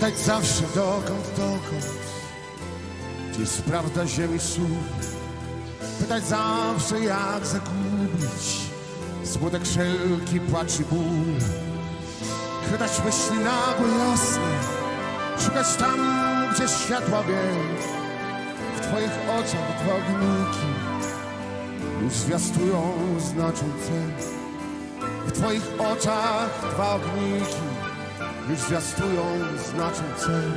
Pytać zawsze dokąd, dokąd? Gdzie jest prawda ziemi słów Pytać zawsze jak zagubić? Smutek wszelki, płacz i ból. Chwytać myśli nagłe, jasne. Szukać tam, gdzie światła biel. W twoich oczach dwa ogniki Już zwiastują, znaczą cel W twoich oczach dwa ogniki Już zwiastują, znaczą cel.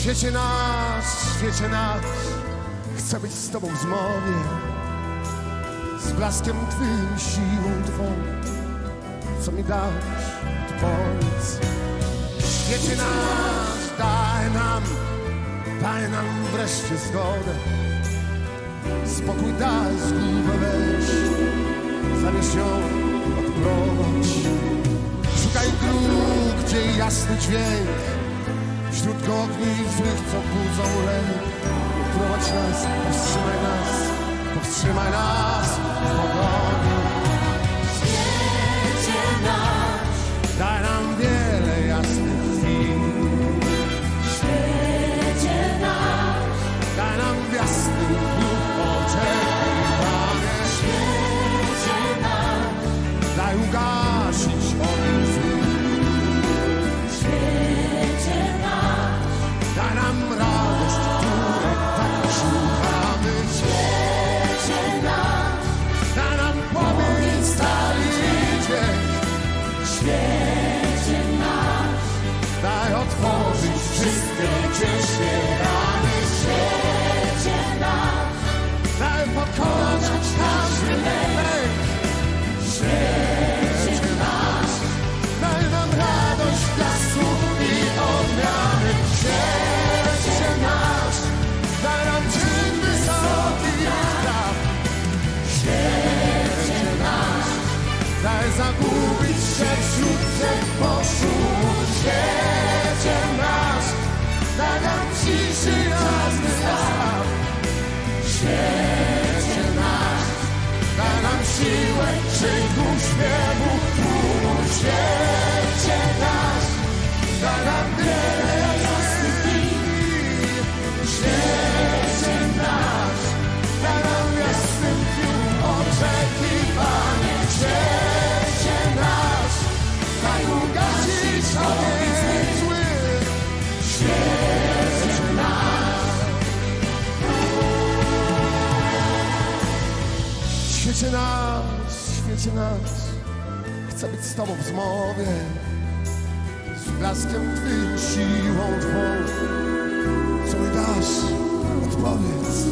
Świecie nasz, świecie nasz Chcę być z tobą w zmowie Z blaskiem twym, siłą twą Co mi dałeś, odpowiedz Świecie nasz, daj nam Daj nam wreszcie zgodę. Spokój daj, zgubę weź. Zabierz ją, odprowadź. Szukaj dróg, gdzie jasny dźwięk. Wśród ogni złych, co budzą lęk. Prowadź nas, powstrzymaj nas Powstrzymaj nas wszystkie ciężkie rany świecie nasz, Daj pokonać Świecie nasz nam radość lasu i odmiany Świecie nasz. Daj nam czyn Świecie nasz. Daj krzyku śpiewu tłumu Świecie nasz Daj nam Świecie nasz Daj nam w jasnym dniu oczekiwanie Świecie nasz Daj ugasić Świecie nasz Świecie nasz, świecie nasz Chcę być z tobą w zmowie Z blaskiem twym, siłą twą. Co mi dasz, odpowiedz